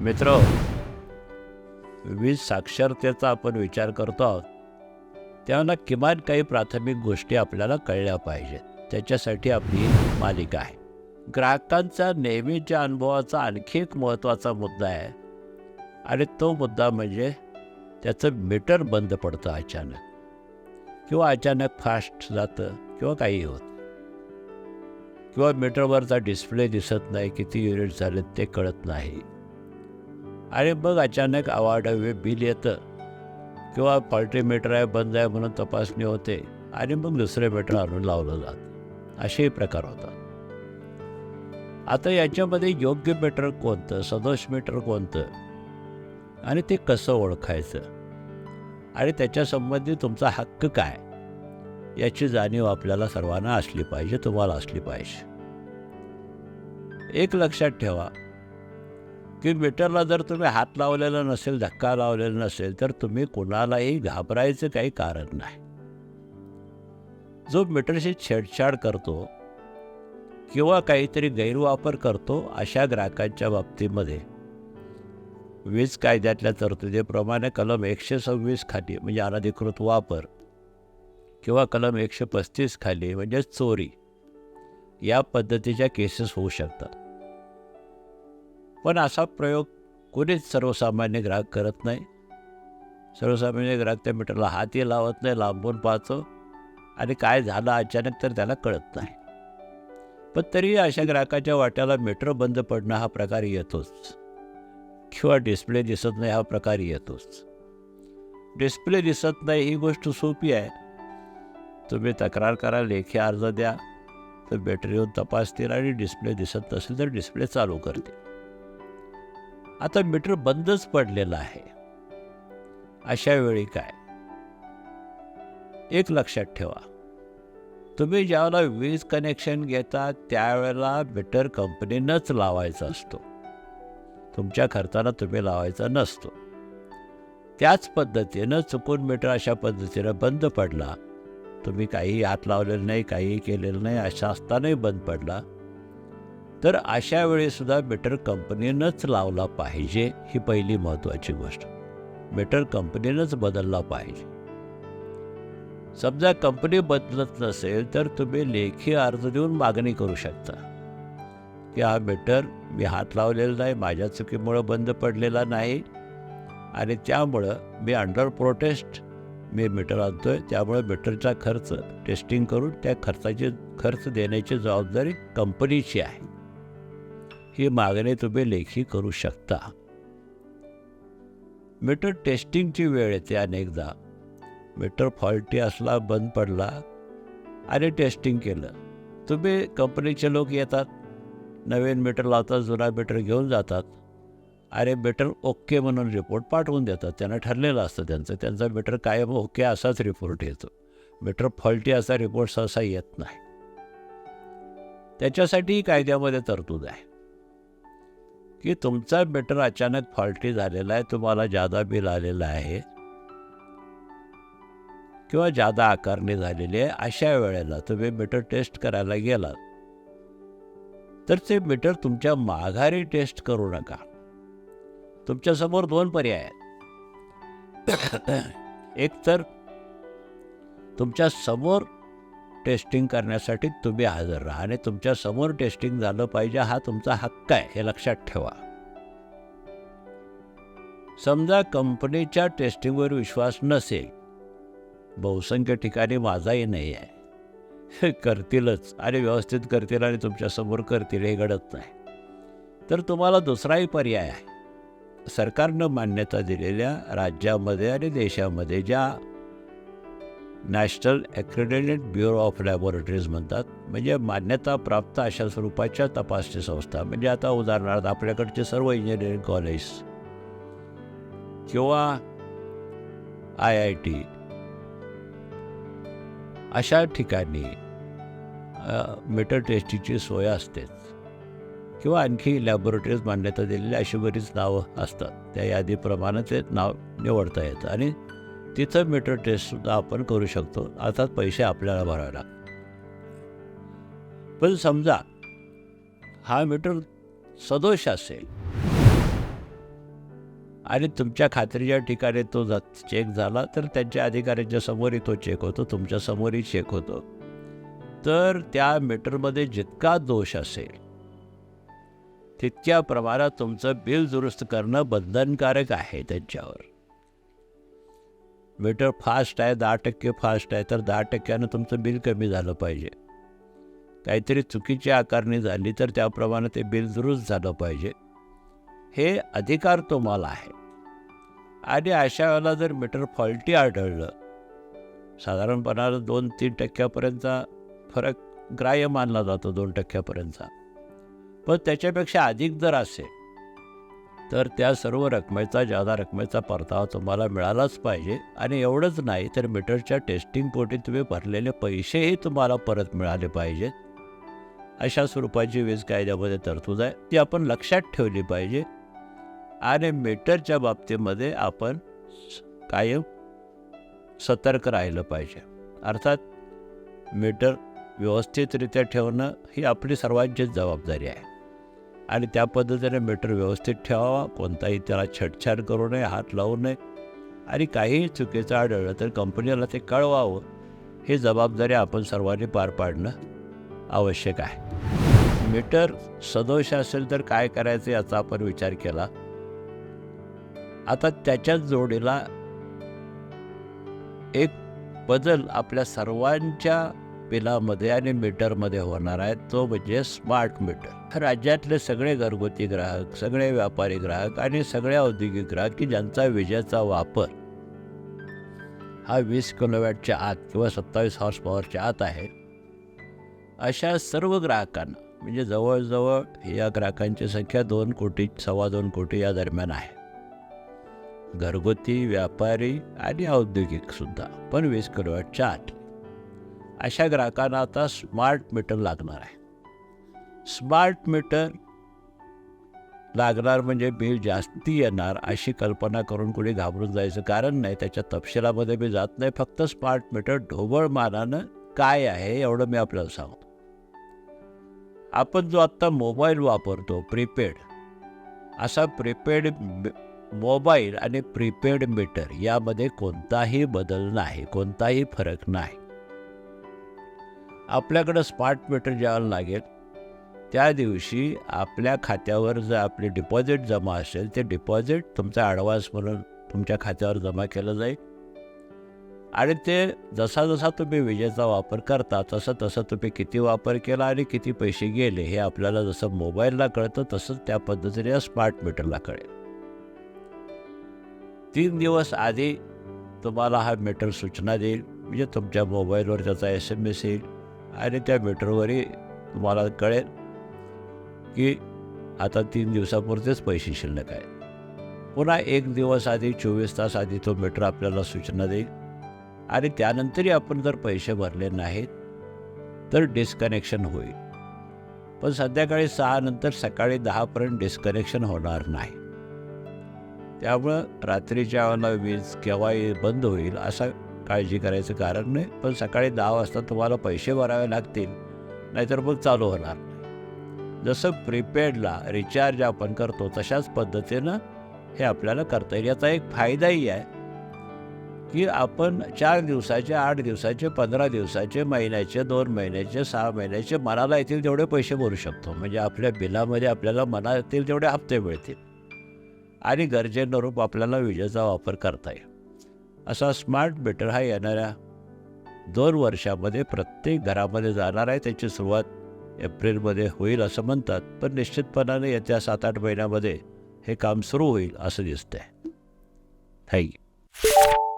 मित्र वीज साक्षरतेचा आपण विचार करतो आहोत. त्यांना किमान काही प्राथमिक गोष्टी आपल्याला कळल्या पाहिजेत. त्याच्यासाठी आपली मालिका आहे. ग्राहकांचा नेहमीच्या अनुभवाचा आणखी एक महत्त्वाचा मुद्दा आहे. आणि तो मुद्दा म्हणजे त्याचं मीटर बंद पडतं अचानक. किंवा अचानक फास्ट जातं किंवा काही होतं. किंवा मीटरवरचा डिस्प्ले दिसत नाही किती युनिट झालेत ते कळत नाही. आणि मग अचानक आवाडवे बिल येतं. किंवा पार्टी मीटर आहे बंद आहे म्हणून तपासणी होते आणि मग दुसरे मीटर आणून लावलं जात. असेही प्रकार होतात. आता याच्यामध्ये योग्य मीटर कोणतं सदोष मीटर कोणतं आणि ते कसं ओळखायचं आणि त्याच्यासंबंधी तुमचा हक्क काय याची जाणीव आपल्याला सर्वांना असली पाहिजे तुम्हाला असली पाहिजे. एक लक्षात ठेवा की मीटरला जर तुम्ही हात लावलेला नसेल धक्का लावलेला नसेल तर तुम्ही कुणालाही घाबरायचं काही कारण नाही. जो मीटरशी छेडछाड करतो किंवा काहीतरी गैरवापर करतो अशा ग्राहकांच्या बाबतीमध्ये वीज कायद्यातल्या तरतुदीप्रमाणे कलम एकशे सव्वीस खाली म्हणजे अनधिकृत वापर किंवा कलम एकशे पस्तीस खाली म्हणजे चोरी या पद्धतीच्या केसेस होऊ शकतात. पण असा प्रयोग कोणीच सर्वसामान्य ग्राहक करत नाही. सर्वसामान्य ग्राहक त्या मीटरला हातही लावत नाही लांबून पाहतो आणि काय झालं अचानक तर त्याला कळत नाही. पण तरीही अशा ग्राहकाच्या वाट्याला मीटर बंद पडणं हा प्रकार येतोच. किंवा डिस्प्ले दिसत नाही हा प्रकार येतोच. डिस्प्ले दिसत नाही ही गोष्ट सोपी आहे. तुम्ही तक्रार करा लेखी अर्ज द्या. तर बॅटरी येऊन तपासतील आणि डिस्प्ले दिसत नसेल तर डिस्प्ले चालू करतील. आता मीटर बंदच पडलेलं आहे. अशा वेळी काय? एक लक्षात ठेवा. तुम्ही ज्यावेळेला वीज कनेक्शन घेता त्यावेळेला मीटर कंपनीनंच लावायचा असतो. तुमच्या खर्चाला तुम्ही लावायचा नसतो. त्याच पद्धतीनं चुकून मीटर अशा पद्धतीनं बंद पडला. तुम्ही काही आत लावलेलं नाही काहीही केलेलं नाही अशा असतानाही बंद पडला. तर अशा वेळेसुद्धा बेटर कंपनीनंच लावला पाहिजे ही पहिली महत्त्वाची गोष्ट. बेटर कंपनीनंच बदलला पाहिजे. समजा कंपनी बदलत नसेल तर तुम्ही लेखी अर्ज देऊन मागणी करू शकता. की हा मीटर मी हात लावलेला नाही माझ्या चुकीमुळं बंद पडलेला नाही आणि त्यामुळं मी अंडर प्रोटेस्ट मी मीटर आणतो आहे त्यामुळे मीटरचा खर्च टेस्टिंग करून त्या खर्चाची खर्च देण्याची जबाबदारी कंपनीची आहे. ही मागणी तुम्ही लेखी करू शकता. मीटर टेस्टिंगची वेळ येते अनेकदा. मीटर फॉल्टी असला बंद पडला आणि टेस्टिंग केलं. तुम्ही कंपनीचे लोक येतात. नवीन मीटर लावतात जुना मीटर घेऊन जातात. अरे मीटर ओके म्हणून रिपोर्ट पाठवून देतात. त्यांना ठरलेलं असतं त्यांचं. त्यांचा मीटर कायम ओके असाच रिपोर्ट येतो. मीटर फॉल्टी असा रिपोर्ट सहसा येत नाही. त्याच्यासाठी कायद्यामध्ये तरतूद आहे. की तुमचा मीटर अचानक फॉल्टी झालेला आहे तुम्हाला जादा बिल आलेलं आहे. किंवा जादा आकारणी झालेली आहे अशा वेळेला तुम्ही मीटर टेस्ट करायला गेलात. तर ते मीटर तुमच्या माघारी टेस्ट करू नका. तुमच्यासमोर दोन पर्याय आहेत. एक तर तुमच्यासमोर टेस्टिंग करण्यासाठी तुम्ही हजर राहा आणि तुमच्यासमोर टेस्टिंग झालं पाहिजे हा तुमचा हक्क आहे हे लक्षात ठेवा. समजा कंपनीच्या टेस्टिंगवर विश्वास नसेल बहुसंख्य ठिकाणी माझाही नाही आहे. हे करतीलच आणि व्यवस्थित करतील आणि तुमच्यासमोर करतील हे घडत नाही. तर तुम्हाला दुसराही पर्याय आहे. सरकारनं मान्यता दिलेल्या राज्यामध्ये आणि देशामध्ये ज्या national accredited bureau of laboratories म्हणतात. म्हणजे मान्यताप्राप्त अशा स्वरूपाच्या तपासणी संस्था. म्हणजे आता उदाहरणार्थ आपल्याकडचे सर्व इंजिनिअरिंग कॉलेज किंवा आय आय टी अशा ठिकाणी मीटर टेस्टिंगची सोय असतेच किंवा आणखी लॅबोरेटरीज मान्यता दिलेली अशी बरीच नावं असतात. त्या यादीप्रमाणे ते नाव निवडता येतं. आणि तिथं मीटर टेस्टसुद्धा आपण करू शकतो. अर्थात पैसे आपल्याला भरावे लागतात पण समजा हा मीटर सदोष असेल. आणि तुमच्या खात्रीच्या ठिकाणी तो जा चेक झाला तर त्यांच्या अधिकाऱ्यांच्या समोरही तो चेक होतो तुमच्या समोरही चेक होतो. तर त्या मीटरमध्ये जितका दोष असेल तितक्या प्रमाणात तुमचं बिल दुरुस्त करणं बंधनकारक आहे त्यांच्यावर. मीटर फास्ट आहे दहा टक्के फास्ट आहे तर दहा टक्क्यानं तुमचं बिल कमी झालं पाहिजे. काहीतरी चुकीची आकारणी झाली तर त्याप्रमाणे ते बिल दुरुस्त झालं पाहिजे. हे अधिकार तुम्हाला आहे. आणि अशा वेळेला जर मीटर फॉल्टी आढळलं साधारणपणानं दोन तीन टक्क्यापर्यंतचा फरक ग्राह्य मानला जातो दोन टक्क्यापर्यंतचा. पण त्याच्यापेक्षा अधिक जर असेल तर त्या सर्व रकमेचा जादा रकमेचा परतावा तुम्हाला मिळालाच पाहिजे. आणि एवढंच नाही तर मीटरच्या टेस्टिंग पोटी तुम्ही भरलेले पैसेही तुम्हाला परत मिळाले पाहिजेत अशा स्वरूपाची वीज कायद्यामध्ये तरतूद आहे. ती आपण लक्षात ठेवली पाहिजे. आणि मीटरच्या बाबतीमध्ये आपण स- कायम सतर्क राहिलं पाहिजे. अर्थात मीटर व्यवस्थितरित्या ठेवणं ही आपली सर्वांचीच जबाबदारी आहे. आणि त्या पद्धतीने मीटर व्यवस्थित ठेवावा. कोणताही त्याला छेडछाड करू नये हात लावू नये. आणि काहीही चुकीचं आढळलं तर कंपनीला ते कळवावं. ही जबाबदारी आपण सर्वांनी पार पाडणं आवश्यक आहे. मीटर सदोष असेल तर काय करायचं याचा आपण विचार केला. आता त्याच्याच जोडीला एक बदल आपल्या सर्वांच्या बिलामध्ये आणि मीटरमध्ये होणार आहे. तो म्हणजे स्मार्ट मीटर. राज्यातले सगळे घरगुती ग्राहक सगळे व्यापारी ग्राहक आणि सगळे औद्योगिक ग्राहक की ज्यांचा विजेचा वापर हा वीस किलोवॅटच्या आत किंवा सत्तावीस हॉर्स पॉवरच्या आत आहे अशा सर्व ग्राहकांना म्हणजे जवळजवळ या ग्राहकांची संख्या दोन कोटी सव्वा दोन कोटी या दरम्यान आहे. घरगुती व्यापारी आणि औद्योगिकसुद्धा पण वीस किलोवॅटच्या आत. अशा ग्राहकांना आता स्मार्ट मीटर लागणार आहे. स्मार्ट मीटर लागणार म्हणजे बिल जास्ती येणार अशी कल्पना करून कोणी घाबरून जायचं कारण नाही त्याच्या तपशिलामध्ये मी जात नाही. फक्त स्मार्ट मीटर ढोबळ मानानं काय आहे एवढं मी आपल्याला सांगतो. आपण जो आत्ता मोबाईल वापरतो प्रीपेड असा प्रीपेड मोबाईल आणि प्रीपेड मीटर यामध्ये कोणताही बदल नाही कोणताही फरक नाही. आपल्याकडं स्मार्ट मीटर ज्यावेळेला लागेल त्या दिवशी आपल्या खात्यावर जर आपले डिपॉझिट जमा असेल ते डिपॉझिट तुमचा ॲडव्हान्स म्हणून तुमच्या खात्यावर जमा केलं जाईल. आणि ते जसा जसा तुम्ही विजेचा वापर करता तसं तसं तुम्ही किती वापर केला आणि किती पैसे गेले हे आपल्याला जसं मोबाईलला कळतं तसंच त्या पद्धतीने या स्मार्ट मीटरला कळेल. तीन दिवस आधी तुम्हाला हा मीटर सूचना देईल म्हणजे तुमच्या मोबाईलवर त्याचा एस एम एस येईल. आणि त्या मीटरवरही तुम्हाला कळेल की आता तीन दिवसापुरतेच पैसे शिल्लक आहे. पुन्हा एक दिवस आधी चोवीस तास आधी तो मीटर आपल्याला सूचना देईल. आणि त्यानंतरही आपण जर पैसे भरले नाहीत तर डिस्कनेक्शन होईल. पण संध्याकाळी सहानंतर सकाळी दहापर्यंत डिस्कनेक्शन होणार नाही. त्यामुळं रात्रीच्या वेळेला वीज केव्हाही बंद होईल असा काळजी करायचं कारण नाही पण सकाळी दहा वाजता तुम्हाला पैसे भरावे लागतील नाहीतर मग चालू होणार नाही. जसं प्रीपेडला रिचार्ज आपण करतो तशाच पद्धतीनं हे आपल्याला करता येईल. याचा एक फायदाही आहे की आपण चार दिवसाचे आठ दिवसाचे पंधरा दिवसाचे महिन्याचे दोन महिन्याचे सहा महिन्याचे मनाला येतील तेवढे पैसे भरू शकतो. म्हणजे आपल्या बिलामध्ये आपल्याला मना येतील तेवढे हप्ते मिळतील. आणि गरजेनुरूप आपल्याला विजेचा वापर करता येईल. असा स्मार्ट मीटर हा येणाऱ्या दोन वर्षामध्ये प्रत्येक घरामध्ये जाणार आहे. त्याची सुरुवात एप्रिलमध्ये होईल असं म्हणतात. पण निश्चितपणाने येत्या सात आठ महिन्यामध्ये हे काम सुरू होईल असं दिसतंय. थँक्यू